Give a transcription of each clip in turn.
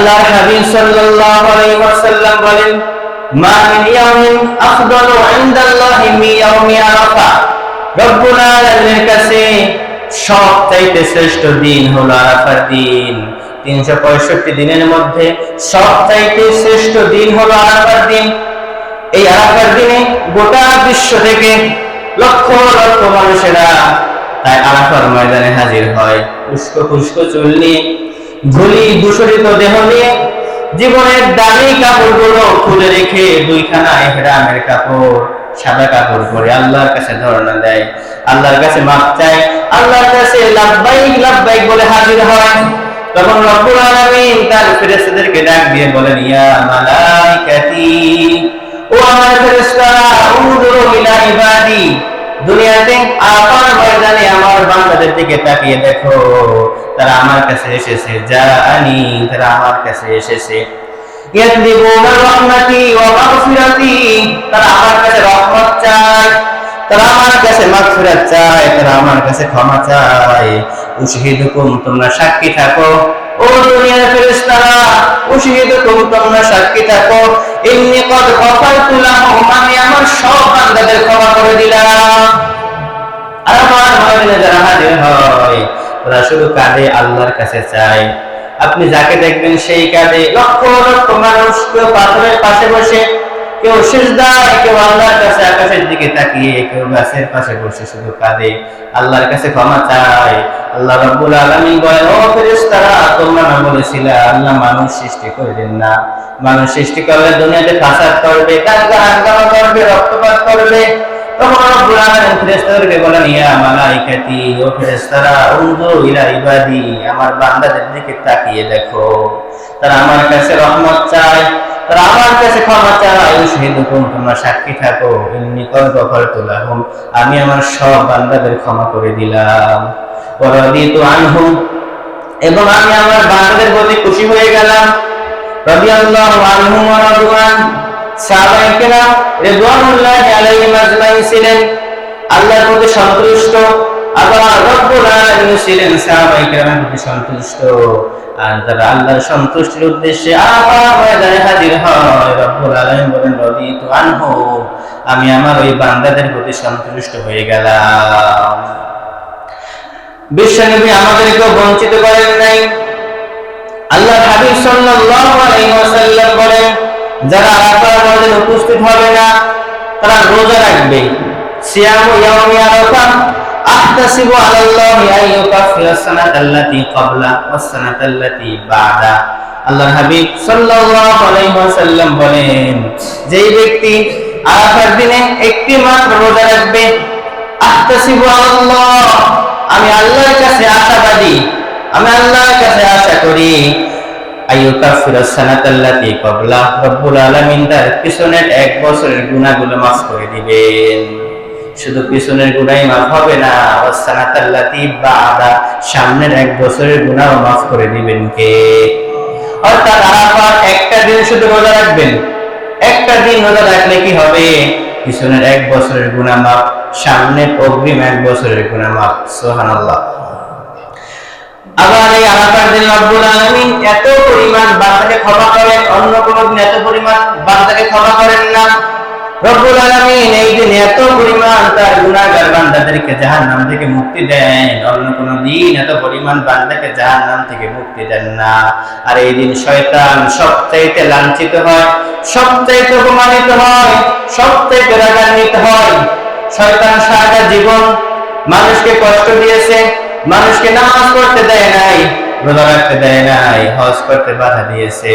আল্লাহর হাবিব সাল্লাল্লাহু আলাইহি ওয়াসাল্লাম বলেন, মা মিন ইয়াউমিন আফদালু ইনদাল্লাহি মিন ইয়াউমি আরাফা। রব্বুল আলামিনের কাছে সবচাইতে শ্রেষ্ঠ দিন হলো আরাফার দিন। তিনশো পঁয়ষট্টি দিনের মধ্যে সবচাইতে শ্রেষ্ঠ দিন হলো আরাফার দিন। এই আরাফার দিনে গোটা বিশ্ব থেকে লক্ষ লক্ষ মানুষেরা তাই আরাফার ময়দানে হাজির হয়। উস্কো খুস্কো চুল নিয়ে ধুলি দূষরিত দেহ নিয়ে জীবনের দামি কাপড়গুলো খুলে রেখে দুইখানা এহরামের কাপড়, সাদা কাপড় পরে আল্লাহর কাছে ধরনা দেয়। আল্লাহর কাছে মাপ চায়। আল্লাহর কাছে লাভবাইক লাভবাইক বলে হাজির হয়। তখন রব্বুল আলামিন তার ফেরেশতাদেরকে ডাক দিয়ে বলেন, ইয়া মালাইকাতি, ও আমার ফেরেশতারা উনজুরু ইলা ইবাদি দুনিয়াতে আমার ময়দানে আমার বান্দাদের দিকে তাকিয়ে দেখো, তারা আমার কাছে এসেছে, জানি তারা আমার কাছে এসেছে। তারা আমার কাছে চায়, তারা আমার কাছে চায়, তারা আমার কাছে ক্ষমা চায়। তোমরা সাক্ষী থাকো। ও দুনিয়ার ফেরেশতারা উশহিদুকুম তোমরা সাক্ষী থাকো। ইন্নী কদ আমি আমার সব বান্দাদের ক্ষমা করে দিলাম। আর আমার যারা হাজির হয় শুধু কাঁদে, আল্লাহর কাছে চায়। আপনি যাকে দেখবেন সেই কাঁদে। লক্ষ লক্ষ মানুষ কেউ পাথরের পাশে বসে, কেউ সিজদায়, কেউ আল্লাহর কাছে আকাশের দিকে তাকিয়ে, কেউ গাছের পাশে বসে শুধু কাঁদে। আল্লাহর কাছে ক্ষমা চায়। আল্লাহ রাব্বুল আলামিন বলেন, ও বলেছিলে আল্লাহ মানুষ সৃষ্টি করবেন না। মানুষ সৃষ্টি করলে দুনিয়াতে ফাসাদ করবে কাঙ্গা হাঙ্গামা করবে, রক্তপাত করবে। তখন রব্বুল আলামিন বলেন মালাইকাতি, ও ফেরেশতারা, উনজুরু ইলা ইবাদি, আমার বান্দাদের দিকে তাকিয়ে দেখো। তারা আমার কাছে রহমত চায়, তারা আমার কাছে ক্ষমা চায়। তোমরা সাক্ষী থাকো। ইন্নী কদ গফারতু লাহুম, আমি আমার সব বান্দাদের ক্ষমা করে দিলাম। এবং আমি আমার বান্দাদের প্রতি খুশি হয়ে গেলাম। রাদিয়াল্লাহু আনহুম ওয়া রাদওয়ান সাহাবায়ে কেরাম আলাইহিম ছিলেন। আল্লাহর প্রতি সন্তুষ্ট আবার রব্বুল আলামিন ছিলেন সাহাবায়ে কেরামের প্রতি সন্তুষ্ট। আর তারা আল্লাহর সন্তুষ্টির উদ্দেশ্যে আবার ময়দানে হাজির হয়, রব্বুল আলামিন বলেন আনহু, আমি আমার ওই বান্দাদের প্রতি সন্তুষ্ট হয়ে গেলাম। বিশ্বনবী আমাদেরকে বঞ্চিত করেন নাই। আল্লাহ হাবিব সাল্লাল্লাহু আলাইহি ওয়াসাল্লাম বলেন, যারা আরাফার উপস্থিত হবে না, তারা রোজা রাখবে। সিয়ামু ইয়াউমি আরাফা আহতাসিবু আলাল্লাহি ক্বাবলা ওয়াস বাদা। আল্লাহর হাবিব সাল্লাল্লাহু আলাইহি ওয়াসাল্লাম বলেন, যেই ব্যক্তি আরাফার দিনে একটি মাত্র রোজা রাখবে, আহতাসিবু আলাল্লাহ আমি আল্লাহর কাছে আশাবাদী। আমি আল্লাহর কাছে আশা করি। পিছনের এক বছরের করে দিবেন। শুধু পিছনের হবে না সামনের এক বছরের করে দিবেন কে? একটা দিন শুধু রোজা রাখবেন, একটা দিন রোজা রাখলে কি হবে? পিছনের এক বছরের গুণামাপ সামনে সামনের অগ্রিম এক বছরের গুণামাপ সোহান আল্লাহ আবার এই আরাফার দিন রব্বুল আলমিন এত পরিমাণ বান্দাকে ক্ষমা করেন, অন্য কোনো দিন এত পরিমাণ বান্দাকে ক্ষমা করেন না। রব্বুল আলামিন এই দিন এত পরিমাণ তার গুনাহগার বান্দাদেরকে জাহান্নাম থেকে মুক্তি দেন। অন্য কোনো দিন এত পরিমাণ বান্দাকে জাহান্নাম থেকে মুক্তি দেন না। আর এই দিন শয়তান সবচাইতে লাঞ্ছিত হয়, সবচাইতে অপমানিত হয়, সবচাইতে রাগান্বিত হয়। শয়তান সারাটা জীবন মানুষকে কষ্ট দিয়েছে, মানুষকে নামাজ পড়তে দেয় নাই, রোজা রাখতে দেয় নাই, হজ করতে বাধা দিয়েছে।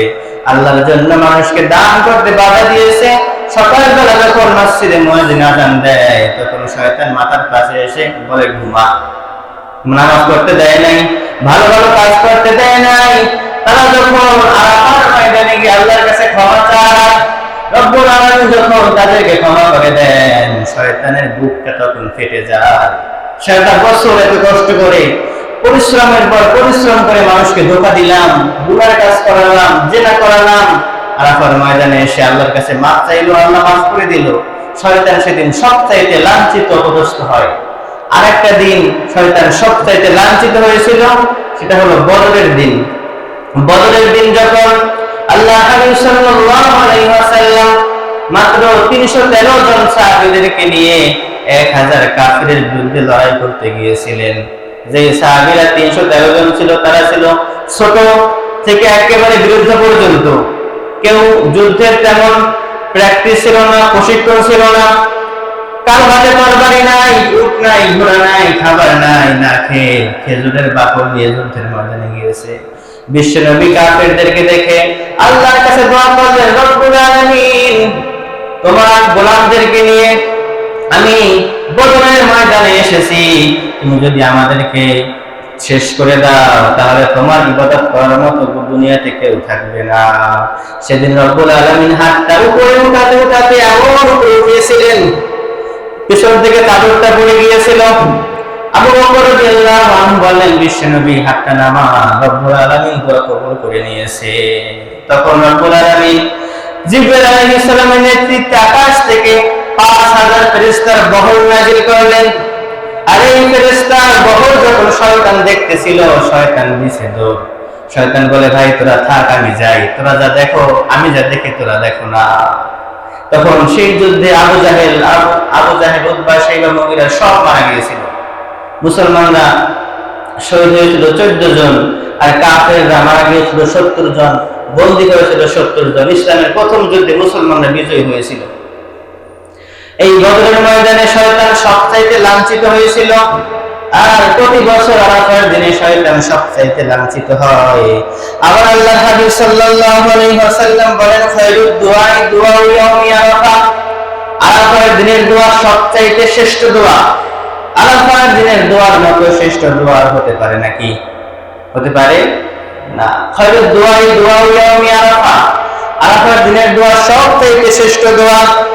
আল্লাহর জন্য মানুষকে দান করতে বাধা দিয়েছে সকালবেলা যখন মসজিদে মুয়াজ্জিন আজান দেয়, তখন শয়তান মাথার কাছে এসে বলে, ঘুমা। নামাজ পড়তে দেয় নাই, ভালো ভালো কাজ করতে দেয় নাই। তারা যখন আরাফার ময়দানে গিয়ে আল্লাহর কাছে ক্ষমা চায়, রব্বুল আলামিন যখন তাদেরকে ক্ষমা করে দেন, শয়তানের বুকটা তখন ফেটে যায়। সারাটা বছর এত কষ্ট করে, পরিশ্রমের পর পরিশ্রম করে মানুষকে ধোকা দিলাম, গুনার কাজ করালাম, জেনা করালাম আরাফার ময়দানে এসে আল্লাহর কাছে মাফ চাইলো, আল্লাহ মাফ করে দিল। শয়তান সেদিন সবচাইতে লাঞ্ছিত অপদস্থ হয়। আরেকটা দিন শয়তান সবচাইতে লাঞ্ছিত হয়েছিল, সেটা হলো বদরের দিন। বদরের দিন যখন আল্লাহ সাল্লাল্লাহু আলাইহি ওয়াসাল্লাম মাত্র 313 জন সাহাবীদেরকে নিয়ে 1000 কাফিরের বিরুদ্ধে লড়াই করতে গিয়েছিলেন। যে সাহাবীরা 313 জন ছিল, তারা ছিল ছোট থেকে একেবারে বিরুদ্ধ পর্যন্ত। কেউ যুদ্ধের তেমন প্র্যাকটিস ছিল না, প্রশিক্ষণ ছিল না। কারও হাতে তরবারি নাই, উট নাই, ঘোড়া নাই, খাবার নাই, না খেয়ে খেজুরের বাকল নিয়ে যুদ্ধের ময়দানে গিয়েছে। বিশ্বনবী কাফেরদেরকে দেখে আল্লাহর কাছে দোয়া করলেন, রব্বুল আলামিন, তোমার গোলামদেরকে নিয়ে আমি বদরের ময়দানে এসেছি। তুমি যদি আমাদেরকে শেষ করে দাও, তাহলে তোমার ইবাদত করার মতো দুনিয়াতে কেউ থাকবে না। সেদিন রব্বুল আলামিন হাতটা উপরে উঠাতে উঠাতে এমন উপরে উঠিয়েছিলেন পিছন থেকে চাদরটা পড়ে গিয়েছিল। আবু বকর রাদিয়াল্লাহু আনহু বিশ্বনবী হাতটা নামা, রব্বুল আলামিন দোয়া কবুল করে নিয়েছে। তখন রব্বুল আলামিন জিবরাইল আলাইহিস সালামের নেতৃত্বে আকাশ থেকে 5000 ফেরেশতার বহর নাজিল করলেন। আর এই যখন শয়তান দেখতেছিল, শয়তান শয়তান বলে, ভাই, তোরা থাক, আমি যাই। তোরা যা দেখো, আমি যা তোরা দেখো না। তখন সেই যুদ্ধে আবু জাহেল আবু জাহেল উদ্বা সব মারা গিয়েছিল। মুসলমানরা শহীদ হয়েছিল চোদ্দ জন, আর কাফেররা মারা গিয়েছিল সত্তর জন, বন্দী করেছিল সত্তর জন। ইসলামের প্রথম যুদ্ধে মুসলমানরা বিজয়ী হয়েছিল। এই বদরের ময়দানে শয়তান সবচাইতে লাঞ্ছিত হয়েছিল। আর প্রতি বছর আরাফার দিনে শয়তান সবচাইতে লাঞ্ছিত হয়। আবার আল্লাহ হাবিব সাল্লাল্লাহু আলাইহি ওয়াসাল্লাম বলেন, খায়রুদ দুআই দুআ ইয়াউমি আরাফা। আরাফার দিনের দোয়া সবচাইতে শ্রেষ্ঠ দোয়া। আরাফার দিনের দোয়ার মতো শ্রেষ্ঠ দোয়া আর হতে পারে নাকি? হতে পারে না। খায়রুদ দুআই দুআ ইয়াউমি আরাফা। আরাফার দিনের দোয়া সবচাইতে শ্রেষ্ঠ দোয়া।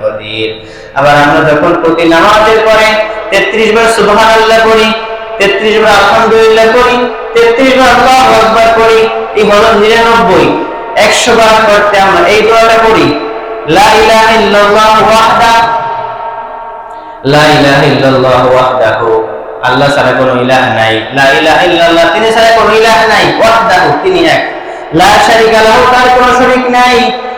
কদির। আবার আমরা যখন প্রতি নামাজের পরে 33 বার সুবহানাল্লাহ করি 33 বার আলহামদুলিল্লাহ করি 33 বার আল্লাহু আকবার করি এই হলো 99 100 বার করতে আমরা এই দোয়াটা করি লা লা ইলাহা আল্লাহ ছাড়া নাই। লা ইলাহা ইল্লাল্লাহ, তিনি ছাড়া নাই এক। লা শারীকা লাহু, তার কোনো শরীক নাই।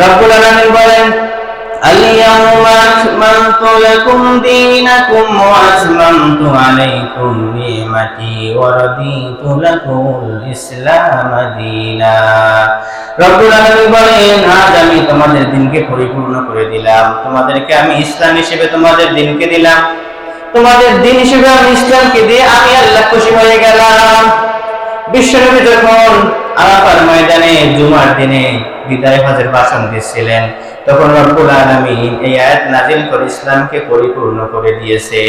রব্বুল আলামিন বলেন اليوم أكملت لكم دينكم وأتممت عليكم نعمتي ورضيت لكم الإسلام دينا রব্বুল আলামিন বলেন আজ আমি তোমাদের দিনকে পরিপূর্ণ করে দিলাম তোমাদেরকে আমি ইসলাম হিসেবে তোমাদের দিনকে দিলাম তোমাদের দিন হিসেবে আমি ইসলামকে দিয়ে আমি আল্লাহ খুশি হয়ে গেলাম বিশ্বনবী যখন আরাফার ময়দানে জুমার দিনে বিদায় হজের ভাষণ দিচ্ছিলেন তখন রব্বুল আলামিন এই আয়াত নাজিল করে ইসলামকে পরিপূর্ণ করে দিয়েছে।